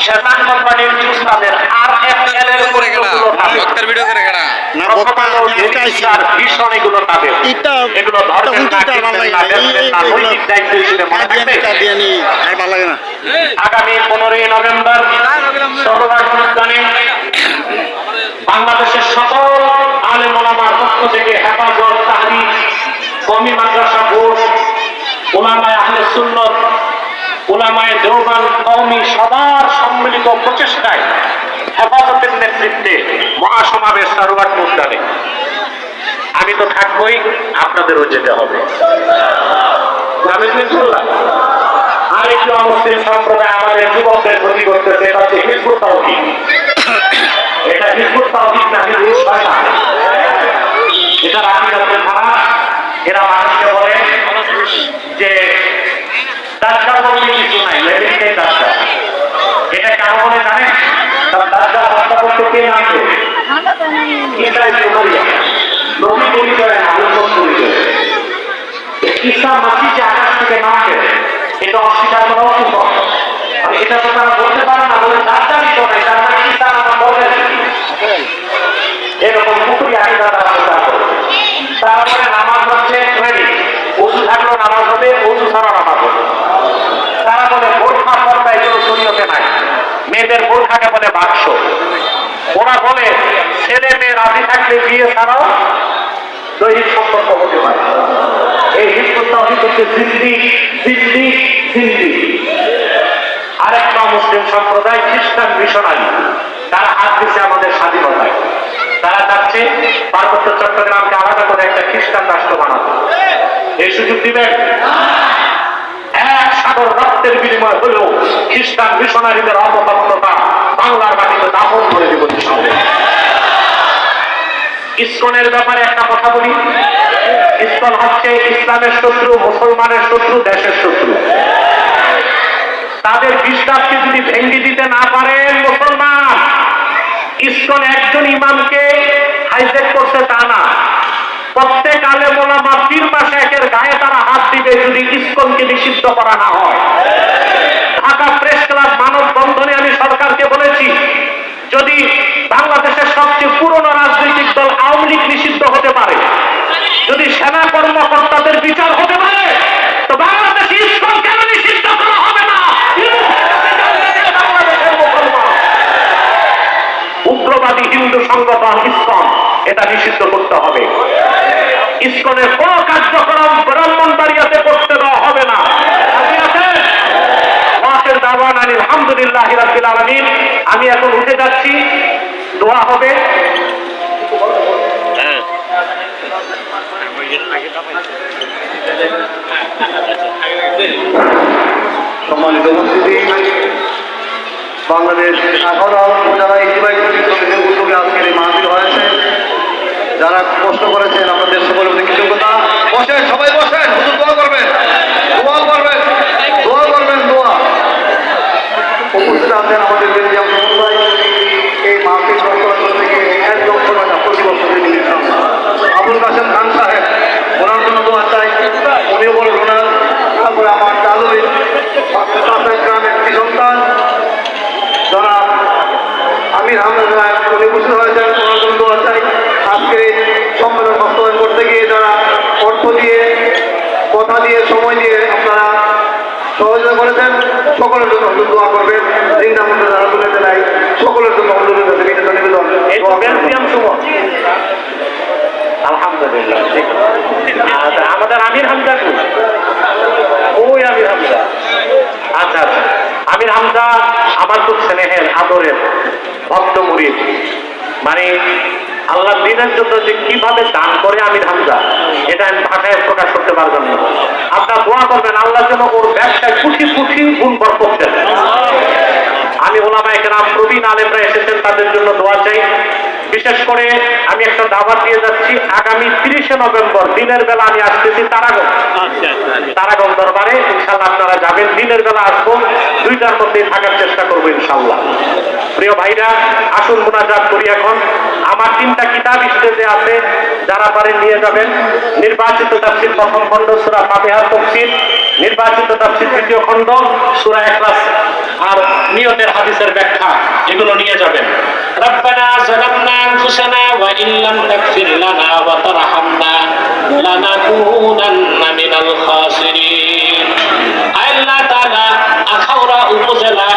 শেজান কোম্পানির জুস তাদের আর F L এর করে কেনা গুলো তাদের বক্তার ভিডিও করে কেনা না বক্তা আমি আজকে আইছি আর ভীষণ এগুলো তাদের এটা এগুলো ধরবেন না হুজুরটা আমার কিনবেন লাগে না না। এই- বেচবেন এই- না এইগুলো নৈতিক দায়িত্ব হিসেবে মনে কাদিয়ানি আর ভালো লাগে না। আগামী পনেরোই নভেম্বর অনুষ্ঠানে বাংলাদেশের সকল আলেম ওলামার পক্ষ থেকে হেফাজত তাহরি কমি মাদ্রাসা বোর্ড ওলামায় আহলে সুন্নত ওলামায় দেওবান কওমি সবার সম্মিলিত প্রচেষ্টায় হেফাজতের নেতৃত্বে মহাসমাবেশ সারোয়ার উদ্যানে আমি তো থাকবই, আপনাদেরও যেতে হবে। এটা হচ্ছে এটা না এরা মানুষকে বলে যে দাজ্জাল বলতে কিছু নাই লেডিসটাই দাজ্জাল এটা কেন বলে জানেন তার দাজ্জাল হত্যা করতে কে? নামবে ঈসা ইবনে মারিয়াম নবী পরিচয় না আলোচক পরিচয় ঈসা মাসিহ যে আকাশ থেকে নামবে এটা অস্বীকার করা নয়। আর এটা তো তারা বলতে পারে না, বলে তার করে। বলে বোরখাকে বলে বাক্স। ওরা বলে ছেলে মেয়ে রাজি থাকলে বিয়ে ছাড়াও দৈহিক সম্পর্ক হতে পারে। এই হিন্দু তাহিদ হচ্ছে জিন্দি জিন্দি জিন্দি আরেকটা মুসলিম সম্প্রদায় খ্রিস্টান মিশনারি, তারা হাত দিচ্ছে আমাদের স্বাধীনতায়। তারা চাচ্ছে পার্বত্য চট্টগ্রামকে আলাদা করে একটা খ্রিস্টান রাষ্ট্র বানাতে। এই সুযোগ দিবেন? এক সাগর রক্তের বিনিময় হলেও খ্রিস্টান মিশনারিদের অবতত্বতা বাংলার মাটিতে দাপন করে দিব। ইসকনের ব্যাপারে একটা কথা বলি। ইসকন হচ্ছে ইসলামের শত্রু, মুসলমানের শত্রু, দেশের শত্রু। তাদের বিশ্বাসকে যদি ভেঙে দিতে না পারেন মুসলমান, ইসকন একজন ইমামকে হাইজেক করছে তা না। প্রত্যেক আলে মোলামা পীর মাসে একের গায়ে তারা হাত দিবে যদি ইসকনকে নিষিদ্ধ করা না হয়। ঢাকা প্রেস ক্লাব মানব আমি সরকারকে বলেছি, যদি বাংলাদেশের সবচেয়ে পুরনো রাজনৈতিক দল আওয়ামী লীগ নিষিদ্ধ হতে পারে, যদি সেনা কর্মকর্তাদের বিচার হতে পারে, তো বাংলাদেশে ইসকন কেন নিষিদ্ধ করা হবে না? উগ্রবাদী হিন্দু সংগঠন ইসকন এটা নিষিদ্ধ করতে হবে। ইসকনের কোন কার্যক্রম ব্রাহ্মণবাড়িয়াতে করতে আলহামদুলিল্লাহ আলামিন, আমি এখন উঠে যাচ্ছি। দোয়া হবে। বাংলাদেশ যারা ইতিবাহী হয়েছে, যারা কষ্ট করেছেন, আপনাদের সকলের কৃতজ্ঞতা বসেন সবাই বসেন হুজুর দোয়া করবেন দোয়া করবেন দোয়া করবেন দোয়া উপস্থিত আছেন আমাদের বেলজিয়াম সমুদায় এই মাহফিল সঞ্চালন করতে গিয়ে এক লক্ষ টাকা প্রতি বছর তিনি দিচ্ছেন। আবুল কাসেম খান সাহেব ওনার জন্য দোয়া চাই উনিও বলেন ওনার তারপরে আমার চালুই চাষের গ্রামের একটি সন্তান যারা আমির আহমেদ রায় উনি উপস্থিত হয়েছেন ওনার জন্য দোয়া চাই আজকে এই সম্মেলন বাস্তবায়ন করতে গিয়ে যারা অর্থ দিয়ে কথা দিয়ে সময় দিয়ে আপনারা সহযোগিতা করেছেন সকলের জন্য হুজুর দোয়া করবেন জিন্দা মধ্যে যারা তুলে দেয় সকলের জন্য হুজুরের কাছে বিনীত নিবেদন এই তো দোয়া করবেন। বেলজিয়াম সুমন আলহামদুলিল্লাহ ঠিক। আচ্ছা, আমাদের আমির হামজা? ওই আমির হামজা। আচ্ছা আচ্ছা। আমির হামজা আমার খুব স্নেহের, আদরের, ভক্ত মুরিদ। মানে আল্লাহ দিনের জন্য যে কীভাবে দান করে আমির হামজা, এটা আমি ভাষায় প্রকাশ করতে পারবেন না আপনার দোয়া করবেন, আল্লাহ যেন ওর ব্যবসায় খুশি খুশি গুণ করতেন আমি ওলামা একরাম প্রবীণ আলেমরা এসেছেন, তাদের জন্য দোয়া চাই। বিশেষ করে আমি একটা দাওয়াত দিয়ে যাচ্ছি আগামী তিরিশে নভেম্বর দিনের বেলা আমি আসতেছি তারাগঞ্জ। তারাগঞ্জ দরবারে ইনশাল্লাহ আপনারা যাবেন দিনের বেলা আসব দুইটার মধ্যেই থাকার চেষ্টা করব ইনশাল্লাহ প্রিয় ভাইরা আসুন মোনাজাত করি এখন। আমার তিনটা কিতাব স্টেজে আছে যারা পারেন নিয়ে যাবেন। নির্বাচিত তাফসির প্রথম খণ্ড সুরা ফাতিহা তফসির নির্বাচিত তৃতীয় খণ্ড সূরা ইখলাস আর নিয়তের হাদিসের ব্যাখ্যা এগুলো নিয়ে যাবেন। আখাউড়া উপজেলা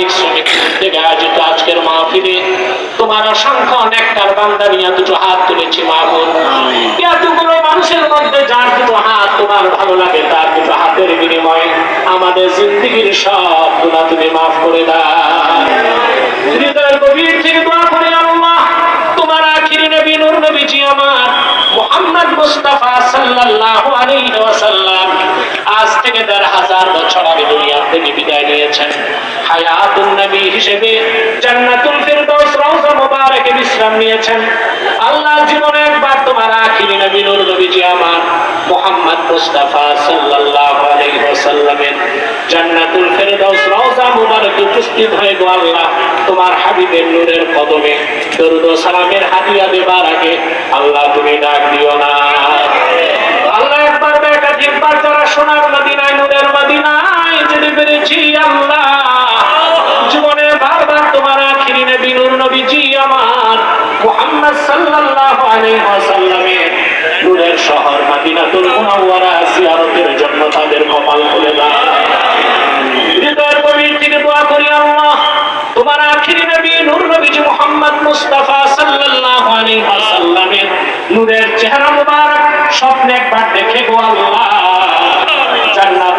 মালিক শ্রমিক থেকে আয়োজিত আজকের মাহফিলে তোমার অসংখ্য নেককার বান্দা নিয়ে দুটো হাত তুলেছি মাহবুব। এতগুলো মানুষের মধ্যে যার দুটো হাত তোমার ভালো লাগে তার দুটো হাতের বিনিময়ে আমাদের জিন্দগির সব গুণা তুমি মাফ করে দাও। হৃদয়ের গভীর থেকে দোয়া করে আল্লাহ তোমার আখিরি নবী নূর নবীজি আমার মুহাম্মদ মুস্তাফা সাল্লাল্লাহু আলাইহি ওয়াসাল্লাম আজ থেকে দেড় হাজার বছর আগে দুনিয়া থেকে বিদায় নিয়েছেন। তোমার আখিরি নবী নূর উপস্থিত হয়ে গো তোমার হাবিবের নূরের কদমে দরুদ ও সালামের হাদিয়া দেবার আগে আল্লাহ তুমি ডাক দিও না। আল্লাহ একবার বা একাধিকবার যারা সোনার মদিনায়, নূরের মদিনায় মুবারক স্বপ্নে একবার দেখে গো আল্লাহ। জান্নাত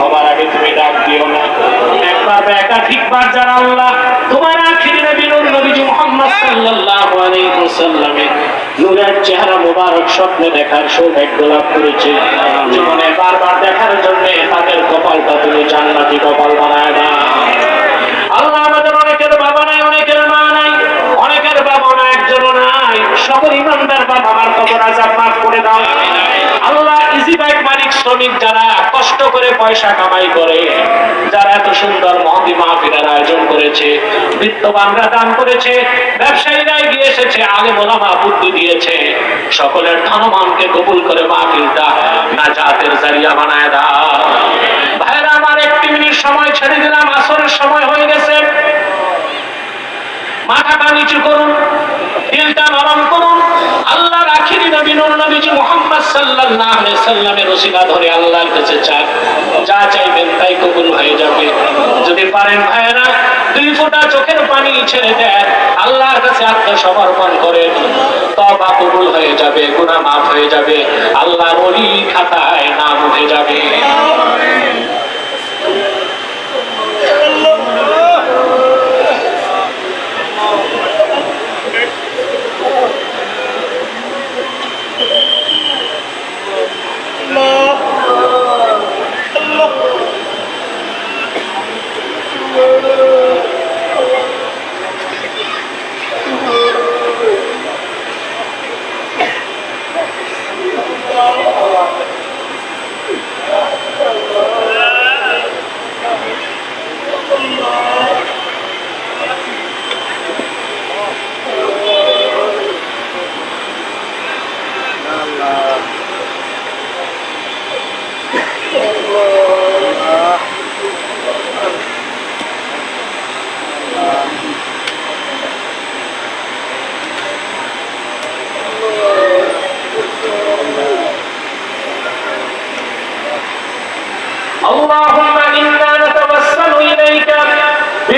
হবার আগে তুমি ডাক দিও না। একবার যারা আল্লাহ তোমার আখিরি নবীজি সাল্লাল্লাহু আলাইহি ওয়াসাল্লামের নূরের চেহারা মুবারক স্বপ্নে দেখার সৌভাগ্য লাভ করেছে। জীবনে বারবার দেখার জন্য তাদের কপালটা তুমি জান্নাতি কপাল বানায় দাও। সকল ইমানদার বাবা আমার কবর আজাব মাফ করে দাও। আল্লাহ ইজি বাইক মালিক, শ্রমিক যারা কষ্ট করে পয়সা কামাই করে, যারা এত সুন্দর মহদি মাহফিলের আয়োজন করেছে, বিত্তবানরা দান করেছে ব্যবসায়ীরা এগিয়ে এসেছে আগে মোলামা বুদ্ধি দিয়েছে। সকলের ধনমানকে কবুল করে মাহফিলটা না জাতের জারিয়া বানায় দাও। ভাইরা, আমার একটি মিনিট সময় ছেড়ে দিলাম, আসরের সময় হয়ে গেছে। মাথাটা নিচু করুন দিলটা নরম করুন। আল্লাহ আখিরি নবী, নূর নবীজি মুহাম্মদ সাল্লাল্লাহু আলাইহি সাল্লামের ওসিলা ধরে আল্লাহর কাছে চান। যা চাইবেন তাই কবুল হয়ে যাবে। যদি পারেন ভাইরা দুই ফোঁটা চোখের পানি ছেড়ে দেন। আল্লাহর কাছে আত্মসমর্পণ করেন। তবা কবুল হয়ে যাবে, গুনাহ মাফ হয়ে যাবে। আল্লাহর ওলি খাতায় নাম উঠে যাবে।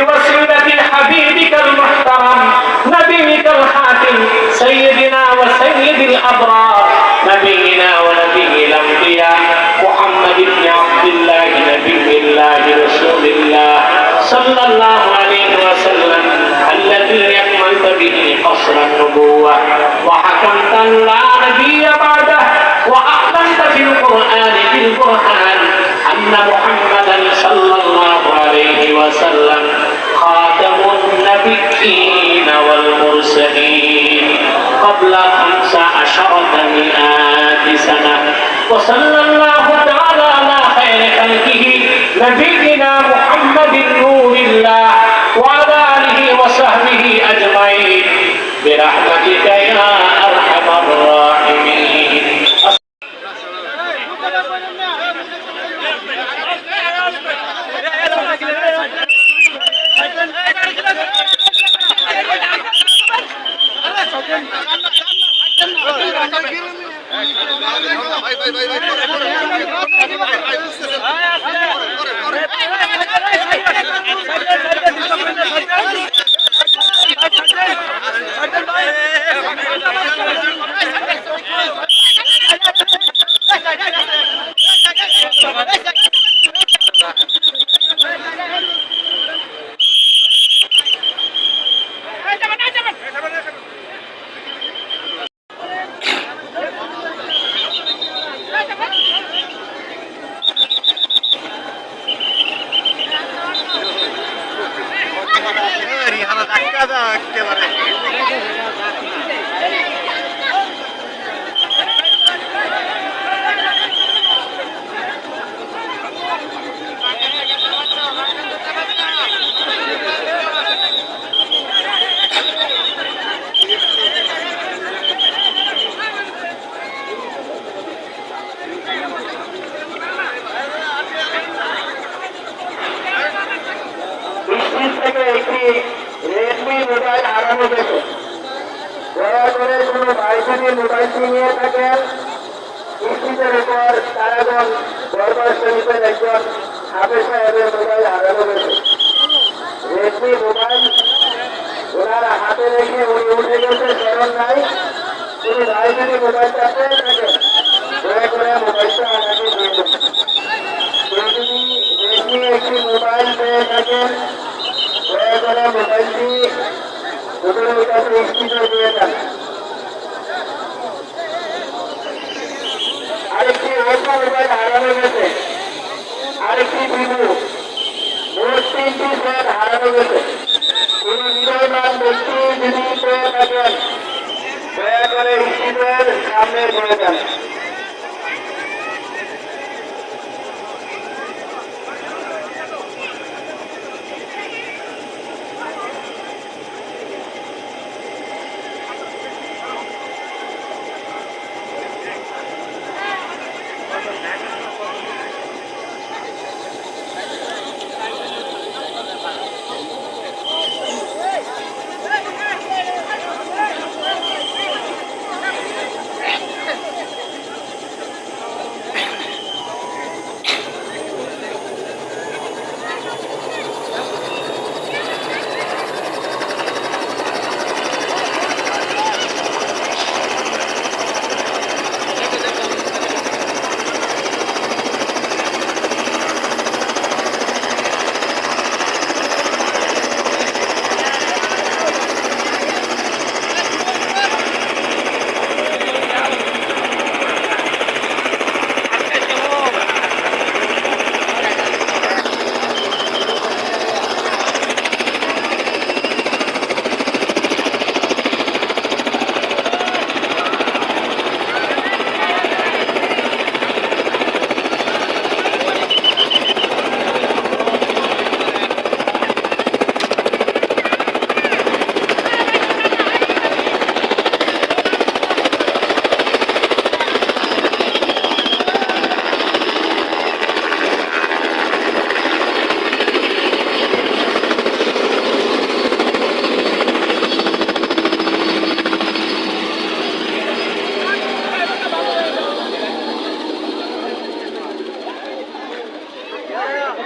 بوسيلة حبيبك المحترم نبيك الحاتم سيدنا وسيد الأبرار نبينا ونبي الأنبياء محمد بن عبد الله نبي الله رسول الله صلى الله عليه وسلم الذي أكملت به قصر النبوة وحكمت لا نبي بعده وأعلنت في القرآن بالبرهان أن محمدا والمرسلين قبل خمس عشرة مئات سنة وصلى الله تعالى على خير خلقه نبينا محمد نور الله وعلى آله وصحبه أجمعين برحمتك ভাই ভাই ভাই ভাই করে, করে, করে, ভাই, ভাই, বুঝতেছেন? করে, করে, করে। এ, রিহানা ধাক্কা দাও একেবারে। স্কুল থেকে একটি রেডমি মোবাইল হারানো গেছে দয়া করে কোনো ভাই যদি মোবাইলটি নিয়ে থাকেন স্কুলের উপর তারাগণ দরবার শরীফের একজন সাহেবের মোবাইল হারানো গেছে রেডমি মোবাইল হাতে রেখে উনি উঠে গেছে স্মরণ নাই কোনো ভাই যদি মোবাইলটা করে মোবাইলটা আমাকে একটি মোবাইল পেয়ে থাকেন দয়া করে মোবাইলটি ওদের কাছে স্পিকার দিয়ে আরেকটি ভিভো মোট তিনটি সেট হারানো গেছে কোন বিজয়মান ব্যক্তি দয়া করে স্পিকার সামনে করে দেন